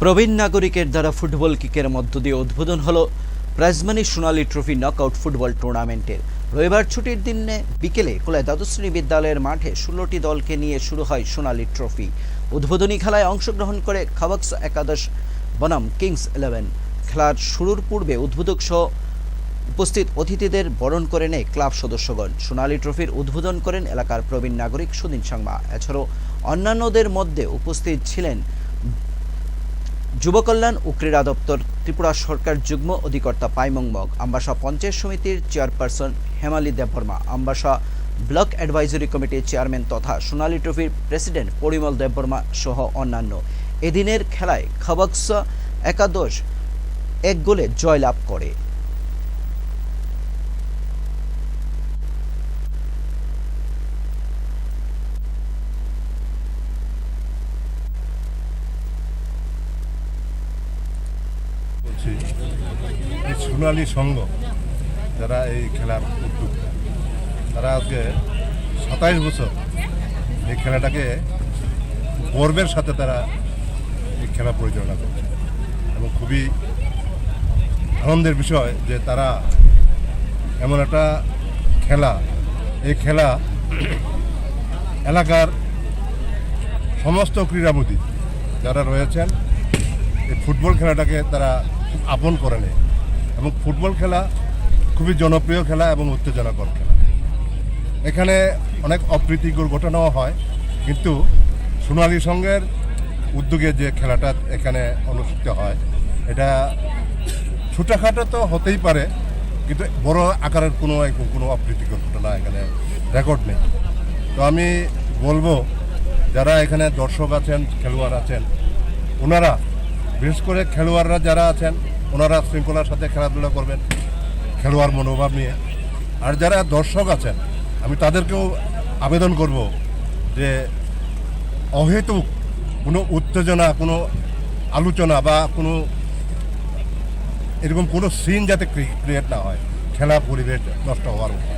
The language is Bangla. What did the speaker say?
প্রবীণ নাগরিকের দ্বারা ফুটবল কিকের মধ্য দিয়ে উদ্বোধন হলো prize money Sonali trophy knockout football টুর্নামেন্টের। রবিবার ছুটির দিনে বিকেলে কোলায় দ্বাদশ শ্রেণি বিদ্যালয়ের মাঠে ষোলোটি দলকে নিয়ে শুরু হয় সোনালী ট্রফি। উদ্বোধনী খেলায় অংশগ্রহণ করে খাবাক্স একাদশ, বনাম কিংস ইলেভেন। খেলার শুরুর পূর্বে উদ্বোধক সহ উপস্থিত অতিথিদের বরণ করে নেয় ক্লাব সদস্যগণ। সোনালী ট্রফির উদ্বোধন করেন এলাকার প্রবীণ নাগরিক সুদিন সাংমা। এছাড়াও অন্যান্যদের মধ্যে উপস্থিত ছিলেন যুব কল্যাণ ও ক্রীড়া দপ্তর ত্রিপুরা সরকার যুগ্ম অধিকর্তা পাইমং মগ আম্বাসা পঞ্চায়েত সমিতির chairperson Hemali Debbarma, Ambassa block advisory কমিটির চেয়ারম্যান তথা সোনালী ট্রফির প্রেসিডেন্ট পরিমল দেববর্মা সহ অন্যান্য। এদিনের খেলায় খাবাক্সা একাদশ এক গোলে জয়লাভ করে। বলছি এই সোনালি সংঘ, যারা এই খেলার উদ্যোক্তা তারা আজকে সাতাইশ বছর এই খেলাটাকে গর্বের সাথে তারা এই খেলা পরিচালনা করছে। এবং খুবই আনন্দের বিষয় যে তারা এমন একটা খেলা, এই খেলা এলাকার সমস্ত ক্রীড়ামোদী যারা রয়েছেন, এই ফুটবল খেলাটাকে তারা আপন করে নেয়। এবং ফুটবল খেলা খুবই জনপ্রিয় খেলা এবং উত্তেজনাকর খেলা। এখানে অনেক অপ্রীতিকর ঘটনাও হয়, কিন্তু সোনালী সংঘের উদ্যোগে যে খেলাটা এখানে অনুষ্ঠিত হয়, এটা ছোটোখাটো তো হতেই পারে, কিন্তু বড় আকারের কোনো কোনো অপ্রীতিকর ঘটনা এখানে রেকর্ড নেই। তো আমি বলব, যারা এখানে দর্শক আছেন, খেলোয়াড় আছেন, ওনারা বিশেষ করে খেলোয়াড়রা যারা আছেন, ওনারা শৃঙ্খলার সাথে খেলাধুলা করবেন, খেলোয়াড় মনোভাব নিয়ে আর যারা দর্শক আছেন, আমি তাদেরকেও আবেদন করব যে অহেতুক কোনো উত্তেজনা, কোনো আলোচনা বা কোনো এরকম কোনো সিন যাতে ক্রিয়েট না হয়, খেলা পরিবেশ নষ্ট হওয়ার মতো।